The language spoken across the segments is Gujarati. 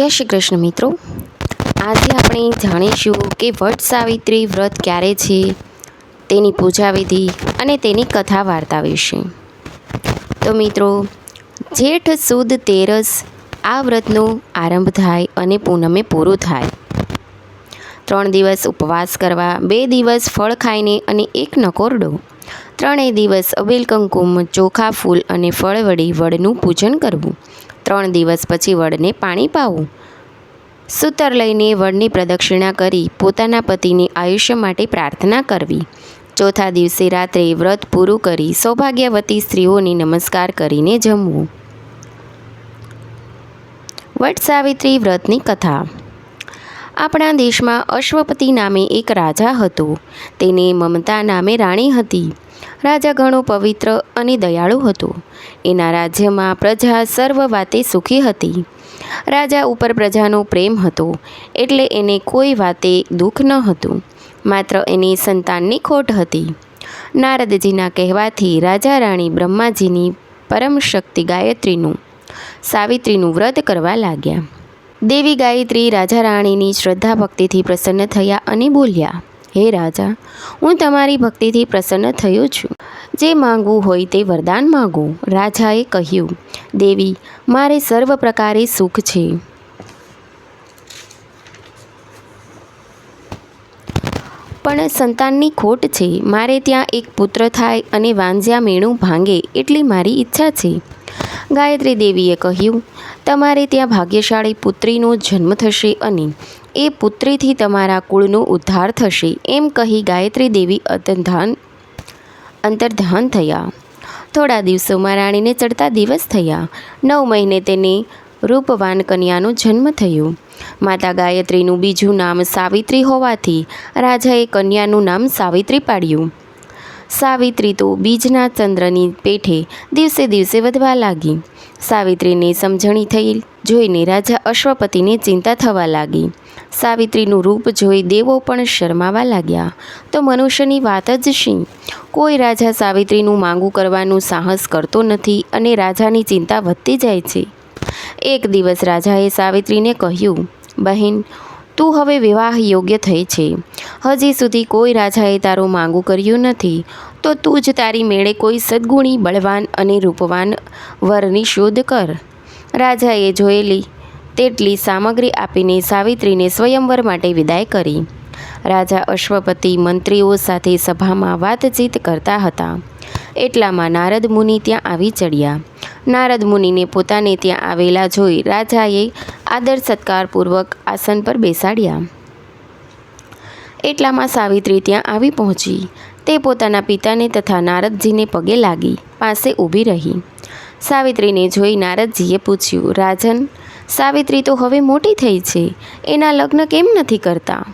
જય શ્રી કૃષ્ણ મિત્રો. આજે આપણે જાણીશું કે વટ સાવિત્રી વ્રત ક્યારે છે, તેની પૂજા વિધિ અને તેની કથા વાર્તા વિશે. તો મિત્રો, જેઠ, સુદ, તેરસ આ વ્રતનો આરંભ થાય અને પૂનમે પૂરું થાય. ત્રણ દિવસ ઉપવાસ કરવા, બે દિવસ ફળ ખાઈને અને એક નકોરડો ત્રણેય દિવસ અબેલ કંકુમ, ચોખા ફૂલ અને ફળ વળી વડનું પૂજન કરવું. ત્રણ દિવસ પછી વડને પાણી પાવું. સૂતર લઈને વડની પ્રદક્ષિણા કરી પોતાના પતિની આયુષ્ય માટે પ્રાર્થના કરવી. ચોથા દિવસે રાત્રે વ્રત પૂરું કરી સૌભાગ્યવતી સ્ત્રીઓને નમસ્કાર કરીને જમવું. વટ સાવિત્રી વ્રતની કથા. આપણા દેશમાં અશ્વપતિ નામે એક રાજા હતો. તેને મમતા નામે રાણી હતી. રાજા ઘણું પવિત્ર અને દયાળુ હતું. એના રાજ્યમાં પ્રજા સર્વ વાતે સુખી હતી. રાજા ઉપર પ્રજાનો પ્રેમ હતો, એટલે એને કોઈ વાતે દુઃખ ન હતું, માત્ર એની સંતાનની ખોટ હતી. નારદજીના કહેવાથી રાજા રાણી બ્રહ્માજીની પરમ શક્તિ ગાયત્રીનું, સાવિત્રીનું વ્રત કરવા લાગ્યા. દેવી ગાયત્રી રાજા રાણીની શ્રદ્ધા ભક્તિથી પ્રસન્ન થયા અને બોલ્યા હે રાજા, હું તમારી ભક્તિથી પ્રસન્ન થયો છું. જે માંગવું હોય તે વરદાન માગો. રાજાએ કહ્યું, દેવી, મારે સર્વ પ્રકારે સુખ છે. પણ સંતાનની ખોટ છે. મારે ત્યાં એક પુત્ર થાય અને વાંઝ્યા મેણું ભાંગે એટલી મારી ઈચ્છા છે. ગાયત્રી દેવીએ કહ્યું, તમારે ત્યાં ભાગ્યશાળી પુત્રીનો જન્મ થશે અને એ પુત્રીથી તમારા કુળનો ઉદ્ધાર થશે. એમ કહી ગાયત્રી દેવી અંતર્ધાન અંતર્ધાન થયા. થોડા દિવસોમાં રાણીને ચડતા દિવસ થયા. નવ મહિને તેને રૂપવાન કન્યાનો જન્મ થયો. માતા ગાયત્રીનું બીજું નામ સાવિત્રી હોવાથી રાજાએ કન્યાનું નામ સાવિત્રી પાડ્યું. સાવિત્રી તો બીજના ચંદ્રની પેઠે દિવસે દિવસે વધવા લાગી. સાવિત્રીને સમજણી થઈ, જોઈને રાજા અશ્વપતિને ચિંતા થવા લાગી. સાવિત્રીનું રૂપ જોઈ દેવો પણ શરમાવા લાગ્યા. તો મનુષ્યની વાત જ શી? કોઈ રાજા સાવિત્રીનું માંગું કરવાનું સાહસ કરતો નથી અને રાજાની ચિંતા વધતી જાય છે. એક દિવસ રાજાએ સાવિત્રીને કહ્યું, બહેન તું હવે વિવાહ યોગ્ય થઈ છે. હજી સુધી કોઈ રાજાએ તારું માંગું કર્યું નથી. તો તું જ તારી મેળે કોઈ સદગુણી, બળવાન અને રૂપવાન વરની શોધ કર. રાજાએ જોયેલી તેટલી સામગ્રી આપીને સાવિત્રીને સ્વયંવર માટે વિદાય કરી. રાજા અશ્વપતિ મંત્રીઓ સાથે સભામાં વાતચીત કરતા હતા. એટલામાં નારદ મુનિ ત્યાં આવી ચડ્યા. નારદ મુનિને પોતાને ત્યાં આવેલા જોઈ રાજાએ આદર સત્કારપૂર્વક આસન પર બેસાડ્યા. એટલામાં સાવિત્રી ત્યાં આવી પહોંચી. તે પોતાના પિતાને તથા નારદજીને પગે લાગી, પાસે ઊભી રહી. સાવિત્રીને જોઈ નારદજીએ પૂછ્યું, રાજન, સાવિત્રી તો હવે મોટી થઈ છે, એના લગ્ન કેમ નથી કરતા?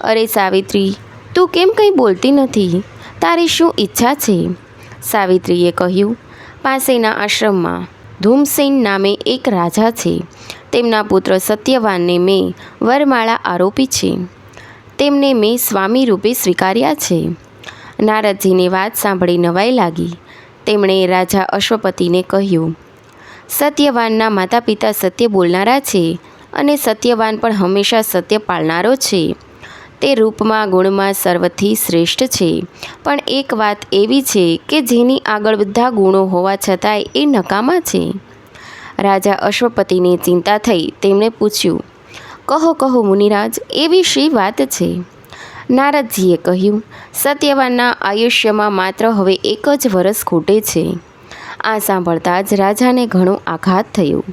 અરે સાવિત્રી, તું કેમ કંઈ બોલતી નથી? તારી શું ઈચ્છા છે? સાવિત્રીએ કહ્યું, પાસેના આશ્રમમાં ધૂમસેન નામે એક રાજા છે. તેમના પુત્ર સત્યવાનને મેં વરમાળા આરોપી છે. તેમને મેં સ્વામી રૂપે સ્વીકાર્યા છે. નારદજીને વાત સાંભળી નવાઈ લાગી. તેમણે રાજા અશ્વપતિને કહ્યું, સત્યવાનના માતા પિતા સત્ય બોલનારા છે અને સત્યવાન પણ હંમેશા સત્ય પાળનારો છે. તે રૂપમાં ગુણમાં સર્વથી શ્રેષ્ઠ છે. પણ એક વાત એવી છે કે જેની આગળ બધા ગુણો હોવા છતાંય એ નકામા છે. રાજા અશ્વપતિને ચિંતા થઈ, તેમણે પૂછ્યું, કહો કહો મુનિરાજ, એવી શી વાત છે? નારદજીએ કહ્યું, સત્યવાનના આયુષ્યમાં માત્ર હવે એક જ વરસ ખૂટે છે. આ સાંભળતા જ રાજાને ઘણો આઘાત થયો.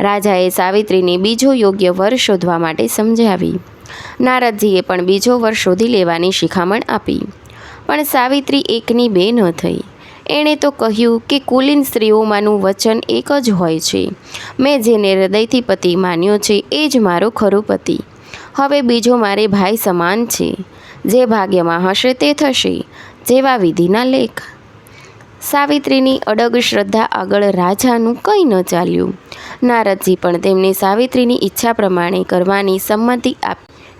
રાજાએ સાવિત્રીને બીજો યોગ્ય વર શોધવા માટે સમજાવી. નારદજીએ પણ બીજો વર શોધી લેવાની શિખામણ આપી. પણ સાવિત્રી એકની બે ન થઈ. એણે તો કહ્યું કે કુલીન સ્ત્રીઓમાંનું વચન એક જ હોય છે. મેં જેને હૃદયથી પતિ માન્યો છે, એ જ મારો ખરો પતિ. હવે બીજો મારે ભાઈ સમાન છે. જે ભાગ્યમાં હશે તે થશે, જેવા વિધિના લેખ. સાવિત્રીની અડગ શ્રદ્ધા આગળ રાજાનું કંઈ ન ચાલ્યું. નારદજી પણ તેમને સાવિત્રીની ઈચ્છા પ્રમાણે કરવાની સંમતિ આપ.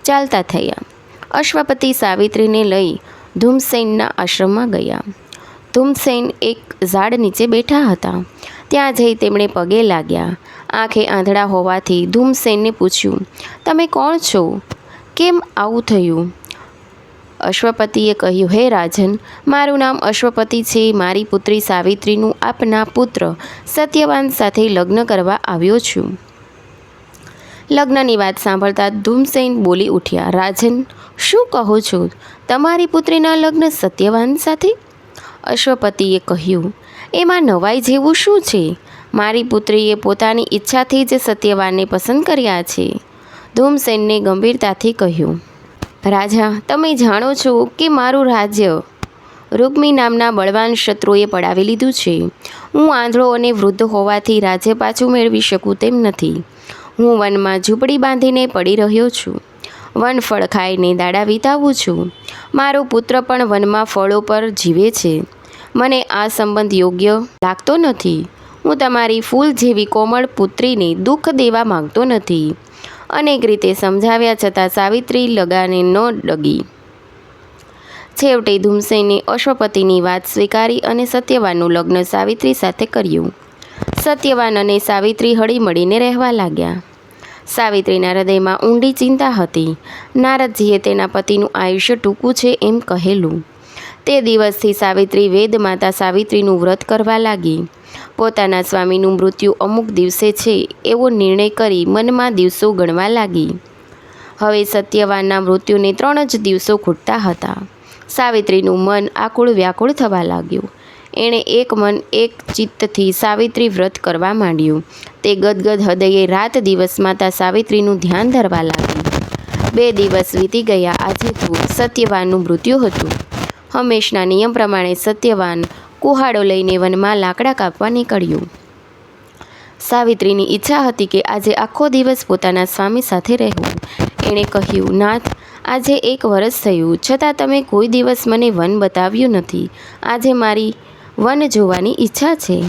ચાલતા થયા. અશ્વપતિ સાવિત્રીને લઈ ધૂમસેનના આશ્રમમાં ગયા. ધૂમસેન એક ઝાડ નીચે બેઠા હતા. ત્યાં જઈ તેમણે પગે લાગ્યા. આંખે આંધળા હોવાથી ધૂમસેનને પૂછ્યું, તમે કોણ છો? કેમ આવું થયું? અશ્વપતિએ કહ્યું, હે રાજન, મારું નામ અશ્વપતિ છે. મારી પુત્રી સાવિત્રીનું આપના પુત્ર સત્યવાન સાથે લગ્ન કરવા આવ્યો છું. લગ્નની વાત સાંભળતા ધૂમસેન બોલી ઉઠ્યા, રાજન, શું કહો છો? તમારી પુત્રીના લગ્ન સત્યવાન સાથે? અશ્વપતિએ કહ્યું, એમાં નવાઈ જેવું શું છે? મારી પુત્રીએ પોતાની ઈચ્છાથી જ સત્યવાનને પસંદ કર્યા છે. ધૂમસેનને ગંભીરતાથી કહ્યું, રાજા, તમે જાણો છો કે મારું રાજ્ય રૂકમી નામના બળવાન શત્રુએ પડાવી લીધું છે. હું આંધળો અને વૃદ્ધ હોવાથી રાજ્ય પાછું મેળવી શકું તેમ નથી. હું વનમાં ઝૂંપડી બાંધીને પડી રહ્યો છું. વન ફળ ખાઈને દાડા વિતાવું છું. મારો પુત્ર પણ વનમાં ફળો પર જીવે છે. મને આ સંબંધ યોગ્ય લાગતો નથી. હું તમારી ફૂલ જેવી કોમળ પુત્રીને દુઃખ દેવા માંગતો નથી. અનેક રીતે સમજાવ્યા છતાં સાવિત્રી લગાને ન ડગી. છેવટે ધૂમસેને અશ્વપતિની વાત સ્વીકારી અને સત્યવાનનું લગ્ન સાવિત્રી સાથે કર્યું. સત્યવાન અને સાવિત્રી હળીમળીને રહેવા લાગ્યા. સાવિત્રીના હૃદયમાં ઊંડી ચિંતા હતી. નારદજીએ તેના પતિનું આયુષ્ય ટૂંકું છે એમ કહેલું. તે દિવસથી સાવિત્રી વેદ માતા સાવિત્રીનું વ્રત કરવા લાગી. પોતાના સ્વામીનું મૃત્યુ અમુક દિવસે છે એવો નિર્ણય કરી મનમાં દિવસો ગણવા લાગી. હવે સત્યવાનના મૃત્યુને ત્રણ જ દિવસો ખૂટતા હતા. સાવિત્રીનું મન આકુળ વ્યાકુળ થવા લાગ્યું. એણે એક મન, એક ચિત્તથી સાવિત્રી વ્રત કરવા માંડ્યું. તે ગદગદ હૃદયે રાત દિવસ માતા સાવિત્રીનું ધ્યાન ધરવા લાગી. બે દિવસ વીતી ગયા. આજે તો સત્યવાનનું મૃત્યુ હતું. હંમેશના નિયમ પ્રમાણે સત્યવાન કુહાડો લઈને વનમાં લાકડા કાપવા નીકળ્યું. સાવિત્રીની ઈચ્છા હતી કે આજે આખો દિવસ પોતાના સ્વામી સાથે રહેવું. એણે કહ્યું, નાથ, આજે એક વર્ષ થયું. છતાં તમે કોઈ દિવસ મને વન બતાવ્યું નથી. આજે મારી વન જોવાની ઈચ્છા છે.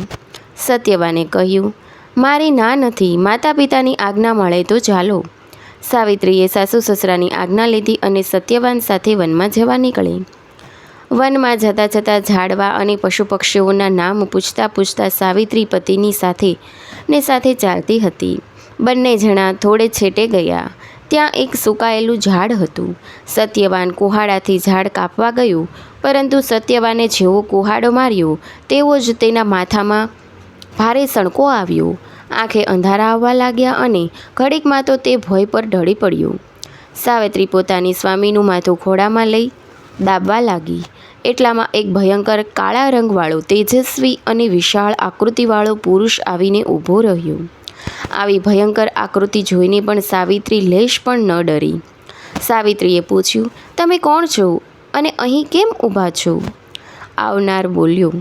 સત્યવાને કહ્યું, મારી ના નથી માતા પિતાની આજ્ઞા મળે તો ચાલો. સાવિત્રીએ સાસુ સસરાની આજ્ઞા લીધી અને સત્યવાન સાથે વનમાં જવા નીકળી. વનમાં જતાં જતાં ઝાડવા અને પશુ પક્ષીઓના નામ પૂછતા પૂછતા સાવિત્રી પતિની સાથે ને સાથે ચાલતી હતી. બંને જણા થોડે છેટે ગયા. ત્યાં એક સુકાયેલું ઝાડ હતું. સત્યવાન કુહાડાથી ઝાડ કાપવા ગયું, પરંતુ સત્યવાને જેવો કુહાડો માર્યો, તેવો જ તેના માથામાં ભારે સણકો આવ્યો. આંખે અંધારા આવવા લાગ્યા અને ઘડીકમાં તો તે ભય પર ઢળી પડ્યું. સાવિત્રી પોતાની સ્વામીનું માથું ખોડામાં લઈ દાબવા લાગી. એટલામાં એક ભયંકર કાળા રંગવાળો, તેજસ્વી અને વિશાળ આકૃતિવાળો પુરુષ આવીને ઊભો રહ્યો. આવી ભયંકર આકૃતિ જોઈને પણ સાવિત્રી લેશ પણ ન ડરી. સાવિત્રીએ પૂછ્યું, તમે કોણ છો અને અહીં કેમ ઊભા છો? આવનાર બોલ્યો,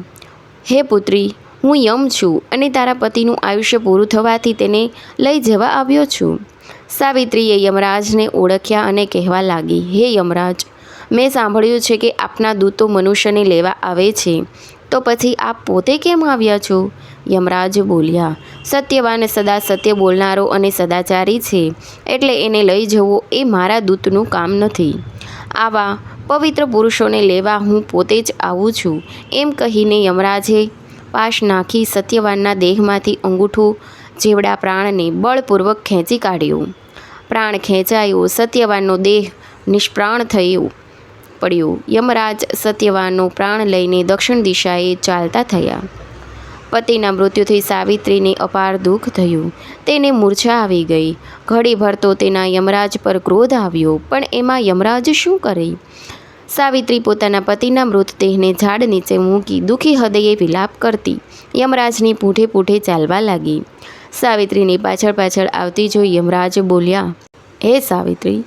હે પુત્રી, હું યમ છું અને તારા પતિનું આયુષ્ય પૂરું થવાથી તેને લઈ જવા આવ્યો છું. સાવિત્રીએ યમરાજને ઓળખ્યા અને કહેવા લાગી, હે યમરાજ, મેં સાંભળ્યું છે કે આપના દૂતો મનુષ્યને લેવા આવે છે. તો પછી આપ પોતે કેમ આવ્યા છો? યમરાજ બોલ્યા, સત્યવાન સદા સત્ય બોલનારો અને સદાચારી છે, એટલે એને લઈ જવો એ મારા દૂતનું કામ નથી. આવા પવિત્ર પુરુષોને લેવા હું પોતે જ આવું છું. એમ કહીને યમરાજે પાશ નાખી સત્યવાનના દેહમાંથી અંગૂઠું, જેવડા પ્રાણને બળપૂર્વક ખેંચી કાઢ્યું. પ્રાણ ખેંચાયો, સત્યવાનનો દેહ નિષ્પ્રાણ થયો. પડ્યો. યમરાજ સત્યવાનનો પ્રાણ લઈને દક્ષિણ દિશાએ ચાલતા થયા. પતિના મૃત્યુથી સાવિત્રીને અપાર દુઃખ થયું. તેને મૂર્છા આવી ગઈ. ઘડીભર તો તેના યમરાજ પર ક્રોધ આવ્યો, પણ એમાં યમરાજ શું કરે? સાવિત્રી પોતાના પતિના મૃતદેહને ઝાડ નીચે મૂકી દુઃખી હૃદયે વિલાપ કરતી યમરાજની પૂઠે પૂઠે ચાલવા લાગી. સાવિત્રીની પાછળ પાછળ આવતી જોઈ યમરાજ બોલ્યા, હે સાવિત્રી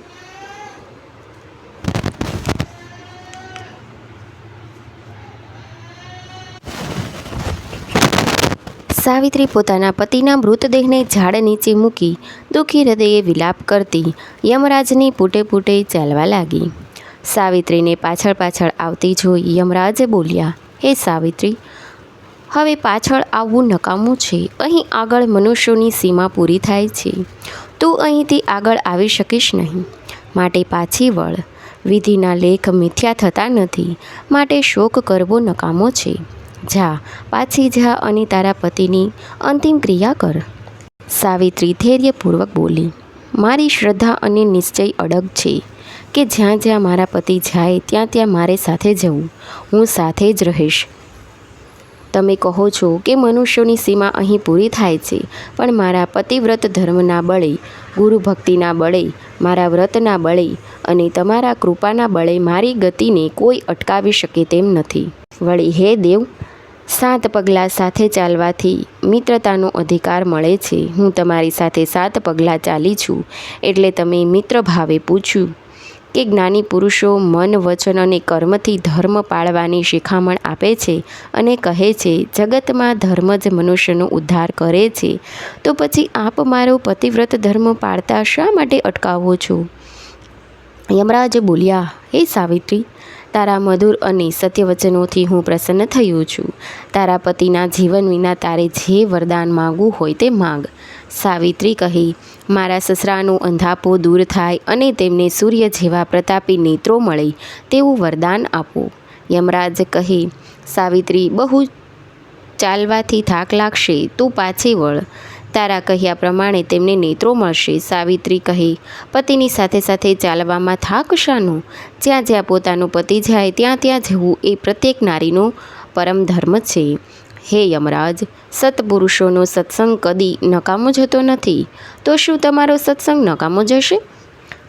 સાવિત્રી પોતાના પતિના મૃતદેહને ઝાડ નીચે મૂકી દુઃખી હૃદયે વિલાપ કરતી યમરાજની પૂટે પૂટે ચાલવા લાગી. સાવિત્રીને પાછળ પાછળ આવતી જોઈ યમરાજ બોલ્યા, હે સાવિત્રી, હવે પાછળ આવવું નકામું છે. અહીં આગળ મનુષ્યોની સીમા પૂરી થાય છે. તું અહીંથી આગળ આવી શકીશ નહીં. માટે પાછી વળ. વિધિના લેખ મિથ્યા થતા નથી. માટે શોક કરવો નકામો છે. જા, પાછી જા અને તારા પતિની અંતિમ ક્રિયા કર. સાવિત્રી ધૈર્યપૂર્વક બોલી, મારી શ્રદ્ધા અને નિશ્ચય અડગ છે કે જ્યાં જ્યાં મારા પતિ જાય ત્યાં ત્યાં મારે સાથે જવું, હું સાથે જ રહીશ. તમે કહો છો કે મનુષ્યોની સીમા અહીં પૂરી થાય છે, પણ મારા પતિવ્રત ધર્મના બળે ગુરુ ભક્તિના બળે, મારા વ્રતના બળે અને તમારા કૃપાના બળે મારી ગતિને કોઈ અટકાવી શકે તેમ નથી. વળી હે દેવ સાત પગલાં સાથે ચાલવાથી મિત્રતાનો અધિકાર મળે છે. હું તમારી સાથે સાત પગલાં ચાલી છું, એટલે તમે મિત્ર ભાવે પૂછ્યું કે જ્ઞાની પુરુષો મન, વચન અને કર્મથી ધર્મ પાળવાની શિખામણ આપે છે અને કહે છે, જગતમાં ધર્મ જ મનુષ્યનો ઉદ્ધાર કરે છે. તો પછી આપ મારો પતિવ્રત ધર્મ પાળતા શા માટે અટકાવો છો? યમરાજ બોલ્યા, હે સાવિત્રી તારા મધુર અને સત્ય વચનોથી હું પ્રસન્ન થયું છું. તારા પતિના જીવન વિના તારે જે વરદાન માગવું હોય તે માંગ. સાવિત્રી કહી, મારા સસરાનું અંધાપો દૂર થાય અને તેમને સૂર્ય જેવા પ્રતાપી નેત્રો મળે તેવું વરદાન આપો. યમરાજ કહે, સાવિત્રી, બહુ ચાલવાથી થાક લાગશે, તું પાછી વળ. તારા કહ્યા પ્રમાણે તેમને નેત્રો મળશે, સાવિત્રી કહે. પતિની સાથે સાથે ચાલવામાં થાક શાનું? જ્યાં જ્યાં પોતાનું પતિ જાય, ત્યાં ત્યાં જવું એ પ્રત્યેક નારીનો પરમ ધર્મ છે. હે યમરાજ, સત્પુરુષોનો સત્સંગ કદી નકામો જતો નથી. તો શું તમારો સત્સંગ નકામો જશે?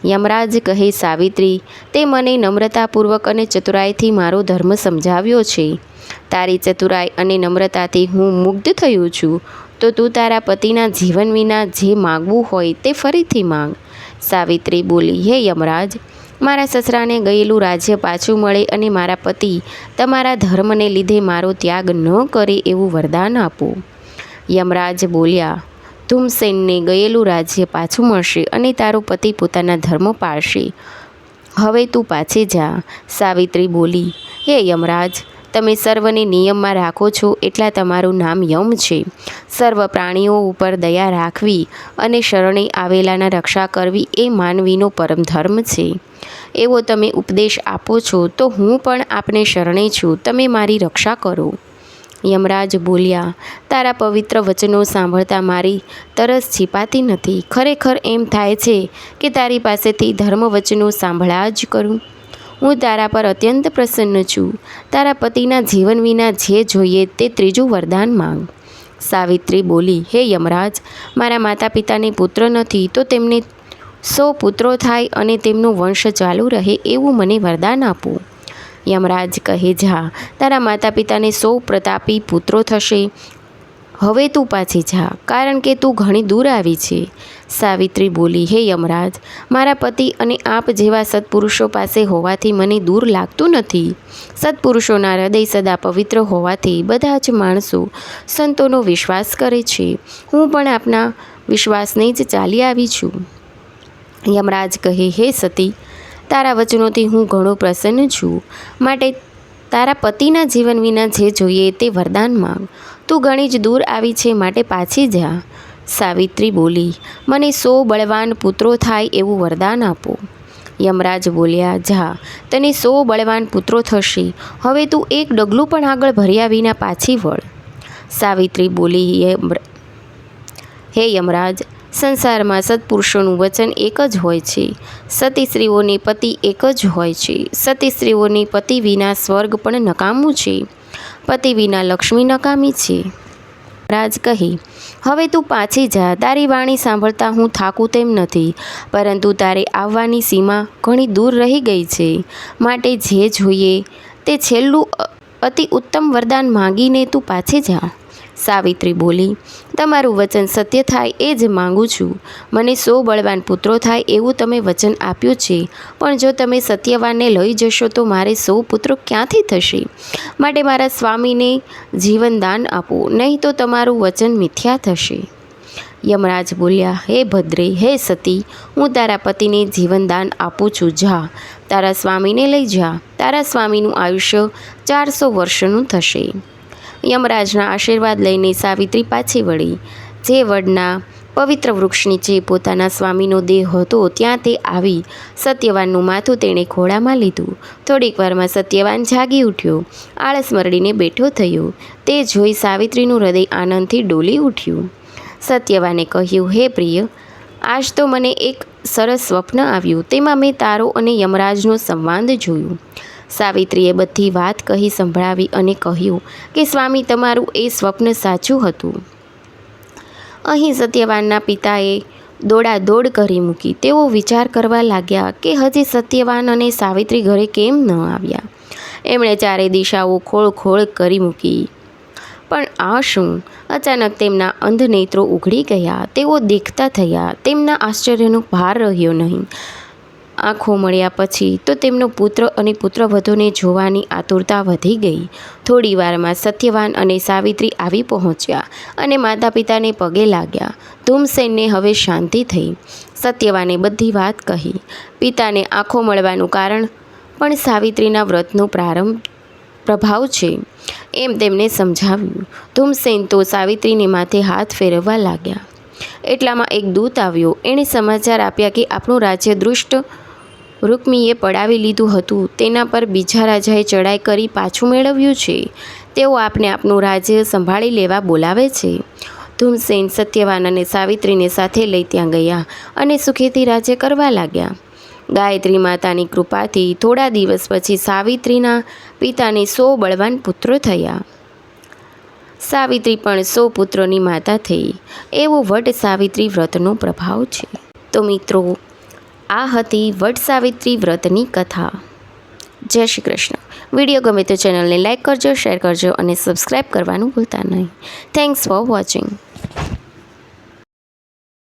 યમરાજ કહે, સાવિત્રી, તે મને નમ્રતાપૂર્વક અને ચતુરાઈથી મારો ધર્મ સમજાવ્યો છે. તારી ચતુરાઈ અને નમ્રતાથી હું મુગ્ધ થયું છું. તો તું તારા પતિના જીવન વિના જે માગવું હોય તે ફરીથી માંગ. સાવિત્રી બોલી, હે યમરાજ, મારા સસરાને ગયેલું રાજ્ય પાછું મળે અને મારા પતિ તમારા ધર્મને લીધે મારો ત્યાગ ન કરે એવું વરદાન આપો. યમરાજ બોલ્યા ધૂમસેનને ગયેલું રાજ્ય પાછું મળશે અને તારો પતિ પોતાના ધર્મ પાળશે. હવે તું પાછી જા. સાવિત્રી બોલી, હે યમરાજ તમે સર્વને નિયમમાં રાખો છો એટલા તમારું નામ યમ છે. સર્વ પ્રાણીઓ ઉપર દયા રાખવી અને શરણે આવેલાના રક્ષા કરવી એ માનવીનો પરમ ધર્મ છે. એવો તમે ઉપદેશ આપો છો તો હું પણ આપને શરણે છું. તમે મારી રક્ષા કરો. યમરાજ બોલ્યા, તારા પવિત્ર વચનો સાંભળતા મારી તરસ છીપાતી નથી. ખરેખર એમ થાય છે કે તારી પાસેથી ધર્મ વચનો સાંભળ્યા જ કરું. હું તારા પર અત્યંત પ્રસન્ન છું. તારા પતિના જીવન વિના જે જોઈએ તે ત્રીજું વરદાન માંગ. સાવિત્રી બોલી, હે યમરાજ, મારા માતા પિતાને પુત્ર નથી, તો તેમને સો પુત્રો થાય અને તેમનું વંશ ચાલુ રહે એવું મને વરદાન આપો. યમરાજ કહે, જા, તારા માતા પિતાને સો પ્રતાપી પુત્રો થશે. હવે તું પાછી જા, કારણ કે તું ઘણી દૂર આવી છે. સાવિત્રી બોલી, હે યમરાજ, મારા પતિ અને આપ જેવા સત્પુરુષો પાસે હોવાથી મને દૂર લાગતું નથી. સત્પુરુષોના હૃદય સદા પવિત્ર હોવાથી બધા જ માણસો સંતોનો વિશ્વાસ કરે છે. હું પણ આપના વિશ્વાસને જ ચાલી આવી છું. યમરાજ કહે, હે સતી, તારા વચનોથી હું ઘણો પ્રસન્ન છું. માટે તારા પતિના જીવન વિના જે જોઈએ તે વરદાન માંગ. તું ઘણી જ દૂર આવી છે, માટે પાછી જા. સાવિત્રી બોલી, મને સો બળવાન પુત્રો થાય એવું વરદાન આપો. યમરાજ બોલ્યા, જા, તને સો બળવાન પુત્રો થશે. હવે તું એક ડગલું પણ આગળ ભર્યા વિના પાછી વળ. સાવિત્રી બોલી હે યમરાજ, સંસારમાં સત્પુરુષોનું વચન એક જ હોય છે. સતી સ્ત્રીઓની પતિ એક જ હોય છે. સતી સ્ત્રીઓની પતિ વિના સ્વર્ગ પણ નકામું છે. પતિ વિના લક્ષ્મી નકામી છે. રાજ કહી હવે તું પાછી જા. તારી વાણી સાંભળતા હું થાકું તેમ નથી. પરંતુ તારે આવવાની સીમા ઘણી દૂર રહી ગઈ છે. માટે જે જોઈએ તે છેલ્લું અતિ ઉત્તમ વરદાન માંગીને તું પાછી જા. સાવિત્રી બોલી, તમારું વચન સત્ય થાય એ જ માગું છું. મને સો બળવાન પુત્રો થાય એવું તમે વચન આપ્યું છે. પણ જો તમે સત્યવાનને લઈ જશો તો મારે સો પુત્રો ક્યાંથી થશે? માટે મારા સ્વામીને જીવનદાન આપો, નહીં તો તમારું વચન મિથ્યા થશે. યમરાજ બોલ્યા, હે ભદ્રે, હે સતી, હું તારા પતિને જીવનદાન આપું છું. જા, તારા સ્વામીને લઈ જા. તારા સ્વામીનું આયુષ્ય ચારસો વર્ષનું થશે. યમરાજના આશીર્વાદ લઈને સાવિત્રી પાછી વળી. જે વડના પવિત્ર વૃક્ષ નીચે પોતાના સ્વામીનો દેહ હતો ત્યાં તે આવી સત્યવાનનું માથું તેણે ખોળામાં લીધું. થોડીક વારમાં સત્યવાન જાગી ઉઠ્યો. આળસ મરડીને બેઠો થયો. તે જોઈ સાવિત્રીનું હૃદય આનંદથી ડોલી ઉઠ્યું. સત્યવાને કહ્યું, હે પ્રિય, આજ તો મને એક સરસ સ્વપ્ન આવ્યું. તેમાં મેં તારો અને યમરાજનો સંવાદ જોયું. સાવિત્રીએ બધી વાત કહી સંભળાવી અને કહ્યું કે, સ્વામી, તમારું એ સ્વપ્ન સાચું હતું. અહીં સત્યવાનના પિતાએ દોડાદોડ કરી મૂકી. તેઓ વિચાર કરવા લાગ્યા કે, હજી સત્યવાન અને સાવિત્રી ઘરે કેમ ન આવ્યા? એમણે ચારે દિશાઓ ખોળ ખોળ કરી મૂકી. પણ આ શું? અચાનક તેમના અંધ નેત્રો ઉઘડી ગયા. તેઓ દેખતા થયા. તેમના આશ્ચર્યનો ભાર રહ્યો નહીં. આંખો મળ્યા પછી તો તેમનો પુત્ર અને પુત્રવધૂને જોવાની આતુરતા વધી ગઈ. થોડી વારમાં સત્યવાન અને સાવિત્રી આવી પહોંચ્યા અને માતા પિતાને પગે લાગ્યા. ધૂમસેનને હવે શાંતિ થઈ. સત્યવાને બધી વાત કહી. પિતાને આંખો મળવાનું કારણ પણ સાવિત્રીના વ્રતનો પ્રારંભ પ્રભાવ છે એમ તેમને સમજાવ્યું. ધૂમસેન તો સાવિત્રીને માથે હાથ ફેરવવા લાગ્યા. એટલામાં એક દૂત આવ્યો. એણે સમાચાર આપ્યા કે આપણું રાજ્ય દૃષ્ટ રૂકમીએ પડાવી લીધું હતું. તેના પર બીજા રાજાએ ચડાઈ કરી પાછું મેળવ્યું છે. તેઓ આપને આપનું રાજ્ય સંભાળી લેવા બોલાવે છે. ધૂમસેન, સત્યવાન અને સાવિત્રીને સાથે લઈ ત્યાં ગયા અને સુખેથી રાજ્ય કરવા લાગ્યા. ગાયત્રી માતાની કૃપાથી થોડા દિવસ પછી સાવિત્રીના પિતાને સો બળવાન પુત્રો થયા. સાવિત્રી પણ સો પુત્રોની માતા થઈ. એવો વટ સાવિત્રી વ્રતનો પ્રભાવ છે. તો મિત્રો આ હતી વટ સાવિત્રી વ્રતની કથા. જય શ્રી કૃષ્ણ. વીડિયો ગમે તો ચેનલને લાઇક કરજો, શેર કરજો અને સબસ્ક્રાઈબ કરવાનું ભૂલતા નહીં. Thanks for watching